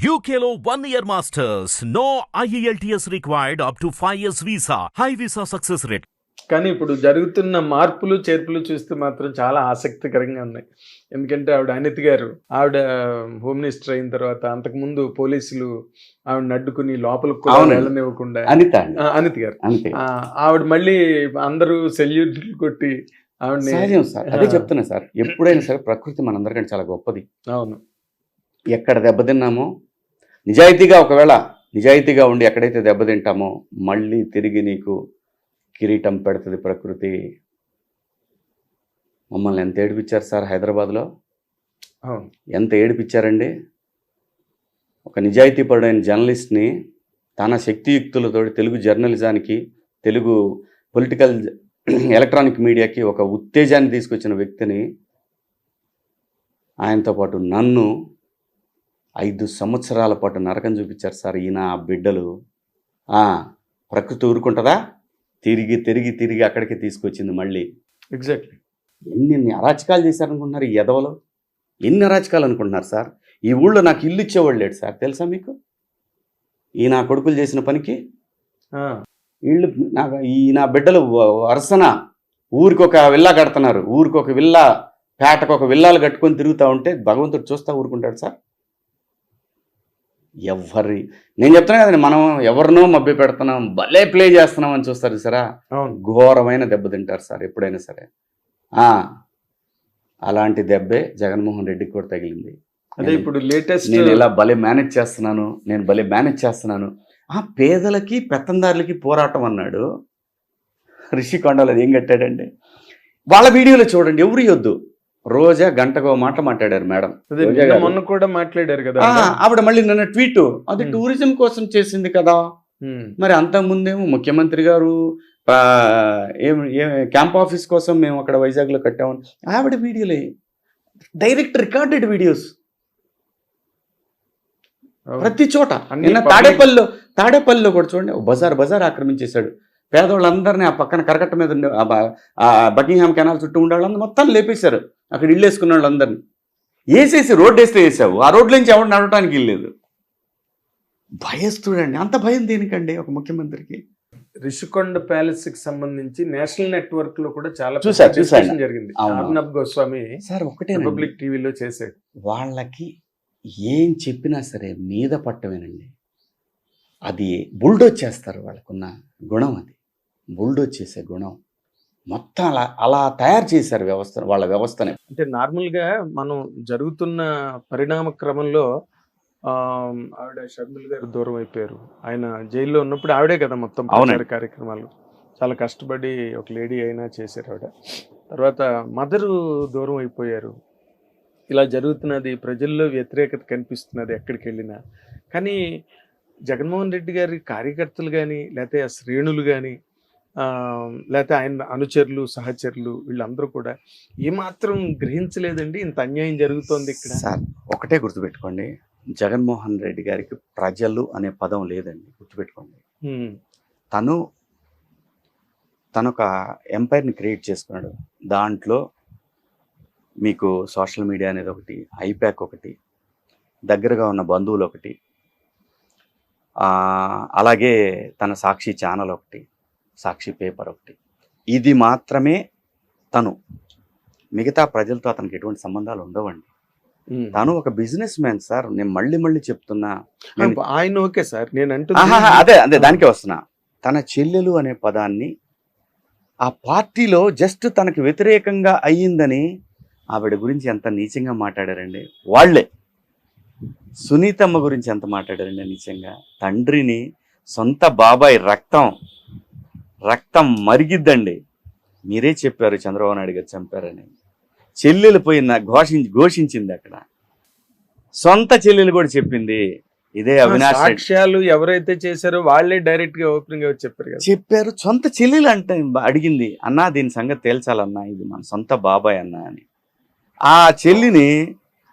One year masters. No E IELTS required up to 5 years visa. High visa success rate. కానీ ఇప్పుడు జరుగుతున్న మార్పులు చేర్పులు చూస్తే మాత్రం చాలా ఆసక్తికరంగా ఉన్నాయి ఎందుకంటే ఆవిడ అనిత్ గారు ఆవిడ హోమ్ మినిస్టర్ అయిన తర్వాత అంతకుముందు పోలీసులు ఆవిడ అడ్డుకుని లోపలికి. వెళ్ళనివ్వకుండా అనిత అనిత్ గారు ఆవిడ మళ్ళీ అందరూ సెల్యూట్లు కొట్టి ఆవిడని సహజం సార్ అదే. చెప్తున్నా సార్ ఎప్పుడైనా సరే ప్రకృతి మనందరికంటే చాలా గొప్పది అవును ఎక్కడ దెబ్బతిన్నామో నిజాయితీగా ఒకవేళ నిజాయితీగా ఉండి ఎక్కడైతే దెబ్బతింటామో మళ్ళీ తిరిగి నీకు కిరీటం పెడుతుంది ప్రకృతి. మమ్మల్ని ఎంత ఏడిపించారు సార్ హైదరాబాద్లో? ఎంత ఏడిపించారండి? ఒక నిజాయితీపరుడైన జర్నలిస్ట్ని తన శక్తియుక్తులతో తెలుగు జర్నలిజానికి తెలుగు పొలిటికల్ ఎలక్ట్రానిక్ మీడియాకి ఒక ఉత్తేజాన్ని తీసుకొచ్చిన వ్యక్తిని ఆయనతో పాటు నన్ను ఐదు సంవత్సరాల పాటు నరకం చూపించారు సార్ ఈయన ఆ బిడ్డలు. ప్రకృతి ఊరుకుంటుందా? తిరిగి తిరిగి తిరిగి అక్కడికి తీసుకొచ్చింది మళ్ళీ. ఎగ్జాక్ట్లీ ఎన్ని అరాచకాలు చేశారనుకుంటున్నారు ఈ ఎదవలో ఎన్ని అరాచకాలు అనుకుంటున్నారు సార్? ఈ ఊళ్ళో నాకు ఇల్లు ఇచ్చేవాళ్ళు లేడు సార్ తెలుసా మీకు? ఈ నా కొడుకులు చేసిన పనికి? వీళ్ళు నా ఈ నా బిడ్డలు వరుసన ఊరికి ఒక విల్లా కడుతున్నారు. ఊరికి ఒక విల్లా పేటకు ఒక విల్లాలు కట్టుకొని తిరుగుతూ ఉంటే భగవంతుడు చూస్తా ఊరుకుంటాడు సార్. ఎవరి నేను చెప్తున్నా కదండి మనం ఎవరినో మభ్య పెడుతున్నాం భలే ప్లే చేస్తున్నాం అని చూస్తారు సరా ఘోరమైన దెబ్బ తింటారు సార్ ఎప్పుడైనా సరే. ఆ, అలాంటి దెబ్బే జగన్మోహన్ రెడ్డికి కూడా తగిలింది. అదే ఇప్పుడు లేటెస్ట్ నేను ఇలా భలే మేనేజ్ చేస్తున్నాను నేను భలే మేనేజ్ చేస్తున్నాను. ఆ పేదలకి పెత్తందారులకి పోరాటం అన్నాడు రిషికొండలో అది ఏం కట్టాడండి? వాళ్ళ వీడియోలో చూడండి ఎవరు వద్దు రోజా గంటకో మాట మాట్లాడారు మేడం. మొన్న కూడా మాట్లాడారు కదా ఆవిడ మళ్ళీ నిన్న ట్వీట్. అది. టూరిజం కోసం చేసింది కదా. మరి అంతకుముందేమో ముఖ్యమంత్రి గారు క్యాంప్ ఆఫీస్ కోసం మేము అక్కడ వైజాగ్లో కట్టామని ఆవిడ వీడియోలే. Direct recorded videos. ప్రతి చోట. నిన్న తాడేపల్లిలో తాడేపల్లిలో కూడా చూడండి బజార్ బజార్ ఆక్రమించేశాడు. పేదవాళ్ళందరినీ ఆ పక్కన కరకట్ట మీద బకింగ్హామ్ కెనాల్ చుట్టూ ఉండే వాళ్ళందరూ మొత్తం లేపేశారు. అక్కడ ఇల్లు వేసుకున్న వాళ్ళందరినీ. వేసేసి రోడ్డు వేస్తే వేసావు. ఆ రోడ్ల నుంచి ఎవరు నడవటానికి ఇల్లేదు భయస్తుడండి. అంత భయం దేనికండి ఒక ముఖ్యమంత్రికి? రిషికొండ ప్యాలెస్కి సంబంధించి నేషనల్ నెట్వర్క్లో కూడా చాలా చూసా, పెద్ద చూసా. discussion జరిగింది. అర్నబ్ గోస్వామి సార్ ఒకటే రిపబ్లిక్ టీవీలో చేశాడు. వాళ్ళకి ఏం చెప్పినా సరే మీద పట్టమేనండి. అది బుల్డోజ్ చేస్తారు వాళ్ళకున్న గుణం అది. బుల్డోజ్ చేసే గుణం. మొత్తం అలా అలా తయారు చేశారు వ్యవస్థ వాళ్ళ వ్యవస్థని. అంటే నార్మల్గా మనం జరుగుతున్న పరిణామ క్రమంలో ఆవిడ షర్మిల్ గారు దూరం అయిపోయారు. ఆయన జైల్లో ఉన్నప్పుడు ఆవిడే కదా మొత్తం. ప్రచార కార్యక్రమాలు. చాలా కష్టపడి ఒక లేడీ అయినా చేశారు ఆవిడ. తర్వాత మదరు దూరం అయిపోయారు. ఇలా జరుగుతున్నది ప్రజల్లో వ్యతిరేకత కనిపిస్తున్నది ఎక్కడికి వెళ్ళినా. కానీ జగన్మోహన్ రెడ్డి గారి కార్యకర్తలు కానీ లేకపోతే ఆ శ్రేణులు కానీ లేకపోతే ఆయన అనుచరులు సహచరులు వీళ్ళందరూ కూడా ఏమాత్రం గ్రహించలేదండి ఇంత అన్యాయం జరుగుతోంది ఇక్కడ. సార్ ఒకటే గుర్తుపెట్టుకోండి. జగన్మోహన్ రెడ్డి గారికి ప్రజలు అనే పదం లేదండి. గుర్తుపెట్టుకోండి. తను తను ఒక ఎంపైర్ని క్రియేట్ చేసుకున్నాడు. దాంట్లో మీకు సోషల్ మీడియా అనేది ఒకటి ఐప్యాక్ ఒకటి దగ్గరగా ఉన్న బంధువులు ఒకటి అలాగే తన సాక్షి ఛానల్ ఒకటి సాక్షి పేపర్ ఒకటి. ఇది మాత్రమే తను. మిగతా ప్రజలతో అతనికి ఎటువంటి సంబంధాలు ఉండవండి. తను ఒక బిజినెస్ మ్యాన్ సార్. నేను మళ్ళీ మళ్ళీ చెప్తున్నా. నేను- ఆయన ఓకే సార్. నేను అదే అదే దానికే వస్తున్నా. తన చెల్లెలు అనే పదాన్ని ఆ పార్టీలో జస్ట్ తనకు వ్యతిరేకంగా అయ్యిందని ఆవిడ గురించి ఎంత నీచంగా మాట్లాడారండి. వాళ్ళే. సునీతమ్మ గురించి ఎంత మాట్లాడారండి నీచంగా. తండ్రిని సొంత బాబాయ్ రక్తం రక్తం మరిగిద్దండి. మీరే చెప్పారు చంద్రబాబు నాయుడు గారు చంపారని. చెల్లెలు పోయి నా ఘోషించి ఘోషించింది అక్కడ. సొంత చెల్లెలు కూడా చెప్పింది. ఇదే అవినాష్ సాక్ష్యాలు ఎవరైతే చేశారో వాళ్ళే డైరెక్ట్గా ఓపెనింగ్గా చెప్పారు చెప్పారు. సొంత చెల్లెలు అంటే అడిగింది అన్నా దీని సంగతి తేల్చాలన్నా ఇది మన సొంత బాబాయ్ అన్నా అని. ఆ చెల్లిని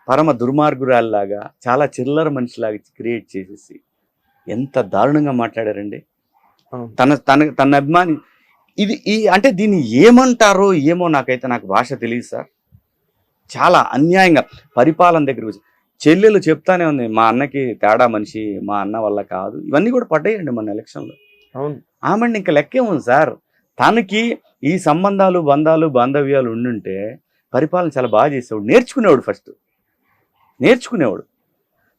పరమ దుర్మార్గురాల్లాగా చాలా చిల్లర మనిషిలాగా క్రియేట్ చేసేసి ఎంత దారుణంగా మాట్లాడారండి. తన తన తన అభిమాని. ఇది ఈ అంటే దీన్ని ఏమంటారో ఏమో నాకైతే నాకు భాష తెలియదు సార్. చాలా అన్యాయంగా పరిపాలన దగ్గర చెల్లెలు చెప్తానే ఉంది మా అన్నకి తేడా మనిషి మా అన్న వల్ల కాదు. ఇవన్నీ కూడా పడ్డాయండి మన ఎలక్షన్లో. అవును. ఆమె ఇంకా లెక్కే ఉంది సార్. తనకి ఈ సంబంధాలు బంధాలు బాంధవ్యాలు ఉండుంటే పరిపాలన చాలా బాగా చేసేవాడు. నేర్చుకునేవాడు ఫస్ట్. నేర్చుకునేవాడు.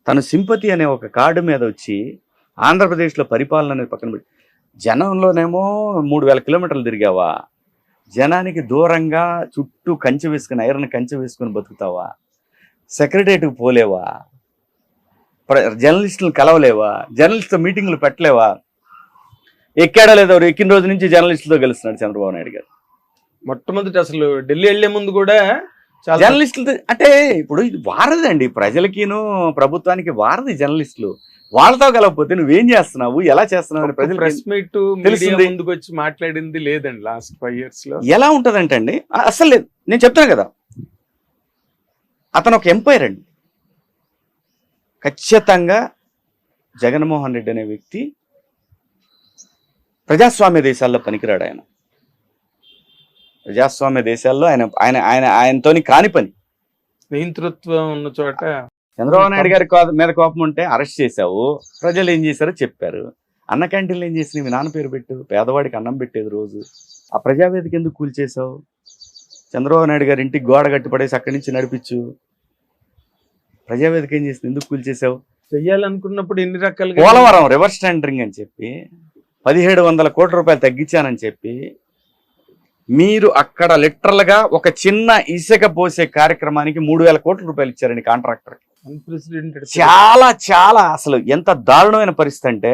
తను సింపతి అనే ఒక కార్డు మీద వచ్చి ఆంధ్రప్రదేశ్లో పరిపాలన అనేది పక్కన పెట్టి జనంలోనేమో మూడు వేల కిలోమీటర్లు తిరిగావా? జనానికి దూరంగా చుట్టూ కంచె వేసుకుని ఐరన్ కంచె వేసుకుని బతుకుతావా? సెక్రటరియట్కి పోలేవా? జర్నలిస్టులను కలవలేవా? జర్నలిస్ట్తో మీటింగ్లు పెట్టలేవా? ఎక్కాడా లేదా ఎక్కిన రోజు నుంచి జర్నలిస్టులతో కలుస్తున్నాడు చంద్రబాబు నాయుడు గారు. మొట్టమొదటి అసలు ఢిల్లీ వెళ్ళే ముందు కూడా చాలా జర్నలిస్టులు అంటే ఇప్పుడు ఇది వారదండి. ప్రజలకిను ప్రభుత్వానికి వారది జర్నలిస్టులు. వాళ్ళతో కలవకపోతే నువ్వేం చేస్తున్నావు? ఎలా చేస్తున్నావు అని ప్రజలు ప్రెస్ మీట్. ముందుకు వచ్చి మాట్లాడింది లేదండి లాస్ట్ ఫైవ్ ఇయర్స్లో. ఎలా ఉంటదంటే అండి అసలు లేదు. నేను చెప్తాను కదా. అతను ఒక ఎంపైర్ అండి. ఖచ్చితంగా జగన్మోహన్ రెడ్డి అనే వ్యక్తి ప్రజాస్వామ్య దేశాల్లో పనికిరాడు ఆయన. ప్రజాస్వామ్య దేశాల్లో ఆయన ఆయన ఆయన ఆయనతోని కాని పని. నియంతృత్వం ఉన్న చోట చంద్రబాబు నాయుడు గారి మీద కోపం ఉంటే అరెస్ట్ చేశావు. ప్రజలు ఏం చేశారో చెప్పారు. అన్న క్యాంటీన్లు ఏం చేసినావు మీ నాన్న పేరు పెట్టు. పేదవాడికి అన్నం పెట్టేది రోజు. ఆ ప్రజావేదిక ఎందుకు కూల్చేశావు? చంద్రబాబు నాయుడు గారి ఇంటికి గోడ కట్టి పడేసి అక్కడి నుంచి నడిపించు. ప్రజావేదిక ఏం చేసింది? ఎందుకు కూల్చేశావు? చెయ్యాలనుకున్నప్పుడు ఎన్ని రకాలుగా పోలవరం రివర్స్ టెండరింగ్ అని చెప్పి పదిహేడు వందల కోట్ల రూపాయలు తగ్గించానని చెప్పి మీరు అక్కడ లిటరల్గా ఒక చిన్న ఇసుక పోసే కార్యక్రమానికి మూడు వేల కోట్ల రూపాయలు ఇచ్చారండి కాంట్రాక్టర్ అన్ప్రెసిడెంటెడ్ చాలా చాలా అసలు ఎంత దారుణమైన పరిస్థితి అంటే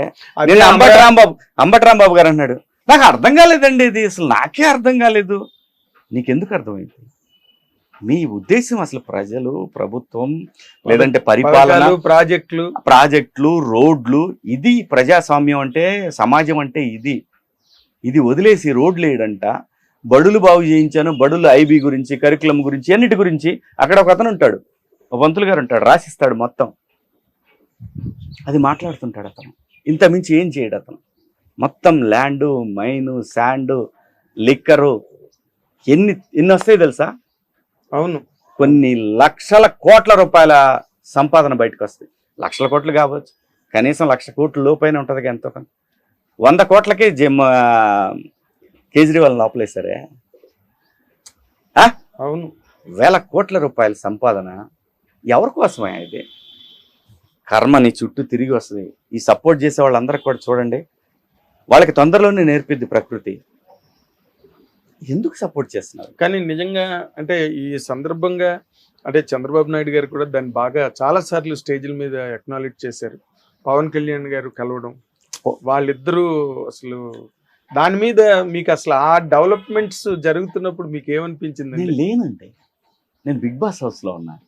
నేను అంబటి రాంబాబు అంబటి రాంబాబు గారు అన్నాడు నాకు అర్థం కాలేదండి ఇది అసలు నాకే అర్థం కాలేదు. నీకెందుకు అర్థమైంది? మీ ఉద్దేశం అసలు ప్రజలు ప్రభుత్వం లేదంటే పరిపాలన ప్రాజెక్టులు. ప్రాజెక్టులు రోడ్లు ఇది ప్రజాస్వామ్యం అంటే సమాజం అంటే ఇది. ఇది వదిలేసి రోడ్లు వేయడంట బడులు బాగు చేయించాను బడులు ఐబీ గురించి కరికులం గురించి అన్నిటి గురించి అక్కడ ఒక అతను ఉంటాడు. పంతులు గారు ఉంటాడు రాసిస్తాడు మొత్తం. అది మాట్లాడుతుంటాడు అతను. ఇంత మించి ఏం చేయడు అతను. మొత్తం ల్యాండు మైను శాండు లిక్కరు ఎన్ని ఎన్ని వస్తాయి తెలుసా? అవును. కొన్ని లక్షల కోట్ల రూపాయల సంపాదన బయటకు వస్తాయి. లక్షల కోట్లు కావచ్చు. కనీసం లక్ష కోట్ల లోపైన ఉంటుంది ఎంతో వంద కోట్లకి జిమ్ కేజ్రీవాల్ లోపలేశారే? అవును. వేల కోట్ల రూపాయల సంపాదన ఎవరి కోసమే ఇది? కర్మ నీ చుట్టూ తిరిగి వస్తుంది. ఈ సపోర్ట్ చేసే వాళ్ళందరికీ కూడా చూడండి. వాళ్ళకి తొందరలోనే నేర్పిద్ది ప్రకృతి. ఎందుకు సపోర్ట్ చేస్తున్నారు? కానీ నిజంగా అంటే ఈ సందర్భంగా అంటే చంద్రబాబు నాయుడు గారు కూడా దాన్ని బాగా చాలా సార్లు స్టేజ్ల మీద అక్నాలెడ్జ్ చేశారు. పవన్ కళ్యాణ్ గారు కలవడం. వాళ్ళిద్దరూ అసలు దాని మీద మీకు అసలు ఆ డెవలప్మెంట్స్ జరుగుతున్నప్పుడు మీకు ఏమనిపించింది నేను లేనండి. నేను బిగ్ బాస్ హౌస్లో ఉన్నా.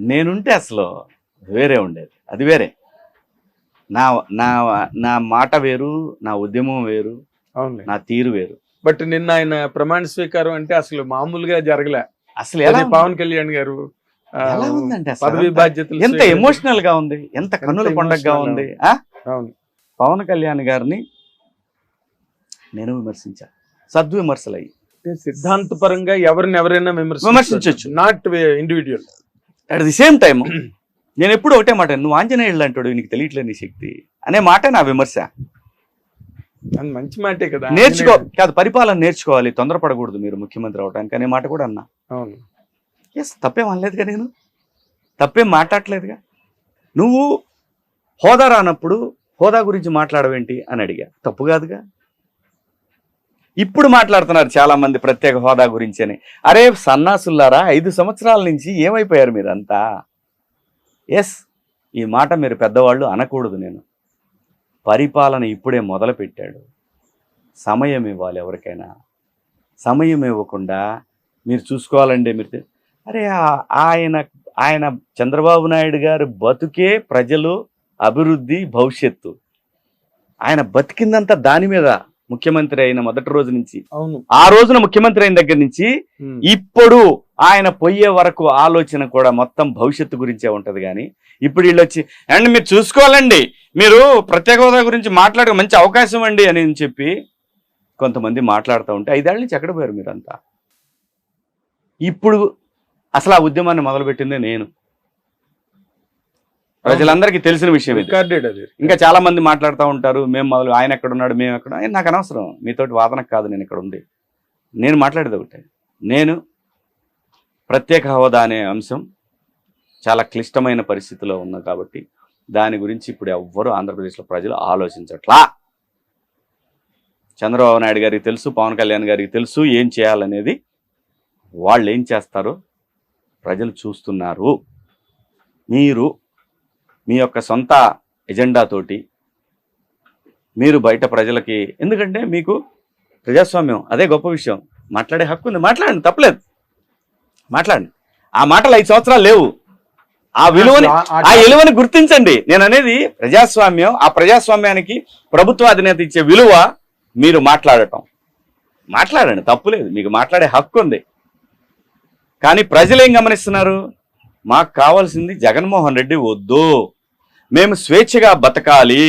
నేనుంటే అసలు వేరే ఉండేది. అది వేరే. నా నా నా మాట వేరు నా ఉద్యమం వేరు నా తీరు వేరు. బట్ నిన్న ఆయన ప్రమాణ స్వీకారం అంటే అసలు మామూలుగా జరగలే. అసలు ఎలా పవన్ కళ్యాణ్ గారు ఎలా పదవి? బాధ్యతలు ఎంత. ఎమోషనల్గా ఉంది? ఎంత కన్నుల పండగగా ఉంది. అవును. పవన్ కళ్యాణ్ గారిని నేను విమర్శించా. సద్విమర్శలు అయ్యి సిద్ధాంతపరంగా ఎవరిని ఎవరైనా విమర్శించొచ్చు. Not individual at the same time నేను ఎప్పుడు ఒకటే మాట నువ్వు ఆంజనేయుడు అంటాడు నీకు తెలియట్లేదు నీ శక్తి అనే మాట నా విమర్శ. మంచి మాటే కదా నేర్చుకో కాదు పరిపాలన నేర్చుకోవాలి తొందరపడకూడదు మీరు ముఖ్యమంత్రి అవడానికి అనే మాట కూడా అన్నా. అవును. ఎస్ తప్పేం అనలేదుగా నేను? తప్పేం మాట్లాడలేదుగా నువ్వు హోదా రానప్పుడు హోదా గురించి మాట్లాడవేంటి అని అడిగా. తప్పు కాదుగా? ఇప్పుడు మాట్లాడుతున్నారు చాలా మంది ప్రత్యేక హోదా గురించి అని అరే సన్నాసుల్లారా ఐదు సంవత్సరాల నుంచి ఏమైపోయారు మీరంతా? ఎస్ ఈ మాట మీరు పెద్దవాళ్ళు అనకూడదు నేను. పరిపాలన ఇప్పుడే మొదలుపెట్టాడు. సమయం ఇవ్వాలి ఎవరికైనా. సమయం ఇవ్వకుండా మీరు చూసుకోవాలండి మీరు అరే ఆయన ఆయన చంద్రబాబు నాయుడు గారు బతుకే ప్రజలు అభివృద్ధి భవిష్యత్తు. ఆయన బతికిందంతా దాని మీద. ముఖ్యమంత్రి అయిన మొదటి రోజు నుంచి. ఆ రోజున ముఖ్యమంత్రి అయిన దగ్గర నుంచి. ఇప్పుడు ఆయన పోయే వరకు ఆలోచన కూడా మొత్తం భవిష్యత్తు గురించే ఉంటది కానీ ఇప్పుడు వీళ్ళు వచ్చి అండ్ మీరు చూసుకోవాలండి. మీరు ప్రత్యేక హోదా గురించి మాట్లాడే మంచి అవకాశం అండి అని చెప్పి కొంతమంది మాట్లాడుతూ ఉంటే ఐదేళ్ళ నుంచి ఎక్కడ పోయారు మీరంతా? ఇప్పుడు అసలు ఆ ఉద్యమాన్ని మొదలుపెట్టిందే నేను. ప్రజలందరికీ తెలిసిన విషయం ఇది. ఇంకా చాలా మంది మాట్లాడుతూ ఉంటారు మేము మొదలు ఆయన ఎక్కడ ఉన్నాడు? మేము ఎక్కడ నాకు అనవసరం. మీతోటి వాదనకు కాదు నేను ఇక్కడ ఉంది. నేను మాట్లాడేది ఒకటే. నేను ప్రత్యేక హోదా అనే అంశం చాలా క్లిష్టమైన పరిస్థితిలో ఉంది కాబట్టి దాని గురించి ఇప్పుడు ఎవ్వరూ ఆంధ్రప్రదేశ్లో ప్రజలు ఆలోచించట్లా. చంద్రబాబు నాయుడు గారికి తెలుసు పవన్ కళ్యాణ్ గారికి తెలుసు ఏం చేయాలనేది. వాళ్ళు ఏం చేస్తారో ప్రజలు చూస్తున్నారు. మీరు మీ యొక్క సొంత ఎజెండా తోటి మీరు బయట ప్రజలకి ఎందుకంటే మీకు ప్రజాస్వామ్యం అదే గొప్ప విషయం. మాట్లాడే హక్కు ఉంది. మాట్లాడండి తప్పలేదు. మాట్లాడండి. ఆ మాటలు ఐదు సంవత్సరాలు లేవు. ఆ విలువని ఆ విలువని గుర్తించండి. నేను అనేది ప్రజాస్వామ్యం ఆ ప్రజాస్వామ్యానికి ప్రభుత్వ అధినేత ఇచ్చే విలువ మీరు మాట్లాడటం. మాట్లాడండి తప్పులేదు. మీకు మాట్లాడే హక్కు ఉంది. కానీ ప్రజలు ఏం గమనిస్తున్నారు? మాకు కావాల్సింది జగన్మోహన్ రెడ్డి వద్దు. మేము స్వేచ్ఛగా బతకాలి.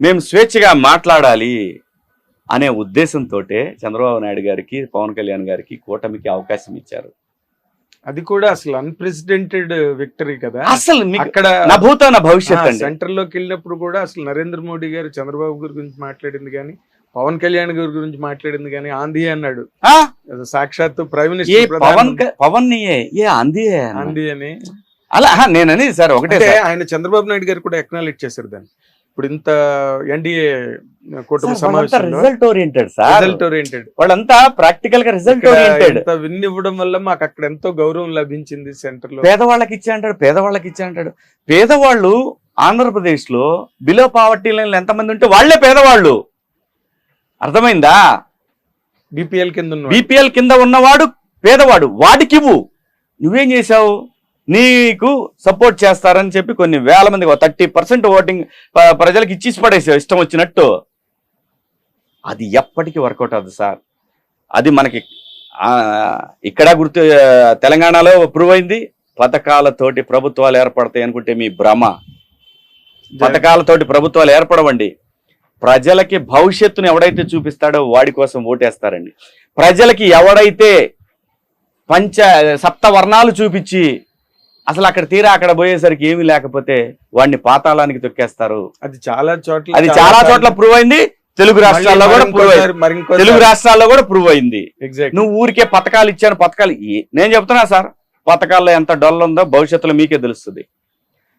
మేము స్వేచ్ఛగా మాట్లాడాలి అనే ఉద్దేశంతో చంద్రబాబు నాయుడు గారికి పవన్ కళ్యాణ్ గారికి కూటమికి అవకాశం ఇచ్చారు. అది కూడా అసలు అన్ప్రెసిడెంటెడ్ విక్టరీ కదా. అసలు అక్కడ నా భూతో నా భవిష్యత్ సెంటర్లోకి వెళ్ళినప్పుడు కూడా అసలు నరేంద్ర మోడీ గారు చంద్రబాబు గారి గురించి మాట్లాడింది కానీ పవన్ కళ్యాణ్ గారి గురించి మాట్లాడింది కానీ ఆంధీ అన్నాడు. సాక్షాత్తు ప్రైమ్ మినిస్టర్ పవన్ ఏ ఆంధీ అని. అలా ఆహా, నేను అనేది సార్ ఒకటే. ఆయన చంద్రబాబు నాయుడు గారు కూడా ఎక్నాలెడ్జ్ చేశారు దాన్ని. ఇప్పుడు ఇంత ఎన్డీఏ కూటమి సార్, వాళ్ళంతా సమావేశంలో result oriented sir. Result oriented వాళ్ళంతా ప్రాక్టికల్గా రిజల్ట్ ఓరియంటెడ్ విన్ ఇవ్వడం వల్ల మాకు అక్కడ ఎంతో గౌరవం లభించింది సెంటర్లో. పేదవాళ్ళకి ఇచ్చా అంటాడు పేదవాళ్ళకి ఇచ్చా అంటాడు. పేదవాళ్ళు ఆంధ్రప్రదేశ్లో బిలో పావర్టీ లైన్ ఎంతమంది ఉంటే వాళ్ళే పేదవాళ్ళు. అర్థమైందా? బీపీఎల్ కింద బీపీఎల్ కింద ఉన్నవాడు పేదవాడు. వాడికి ఇవ్వు నువ్వేం చేశావు? నీకు సపోర్ట్ చేస్తారని చెప్పి కొన్ని వేల మంది థర్టీ పర్సెంట్ ఓటింగ్ ప్రజలకు ఇచ్చేసి పడేసావు. ఇష్టం వచ్చినట్టు. అది ఎప్పటికీ వర్కౌట్ అవుతుంది సార్. అది మనకి ఆ, ఇక్కడ గుర్తు తెలంగాణలో ప్రూవ్ అయింది. పథకాలతోటి ప్రభుత్వాలు ఏర్పడతాయి అనుకుంటే మీ భ్రమ. పథకాలతోటి ప్రభుత్వాలు ఏర్పడవండి. ప్రజలకి భవిష్యత్తును ఎవడైతే చూపిస్తాడో వాడి కోసం ఓటేస్తారండి. ప్రజలకి ఎవడైతే పంచ సప్త వర్ణాలు చూపించి అసలు అక్కడ తీరా అక్కడ పోయేసరికి ఏమీ లేకపోతే వాడిని పాతాళానికి తొక్కేస్తారు. అది చాలా చోట్ల అది చాలా చోట్ల ప్రూవ్ అయింది. తెలుగు రాష్ట్రాల్లో కూడా ప్రూవ్ అయింది. తెలుగు రాష్ట్రాల్లో కూడా ప్రూవ్ అయింది. నువ్వు ఊరికే పథకాలు ఇచ్చాను పథకాలు నేను చెప్తున్నా సార్ పథకాల్లో ఎంత డొల్ల ఉందో భవిష్యత్తులో మీకే తెలుస్తుంది.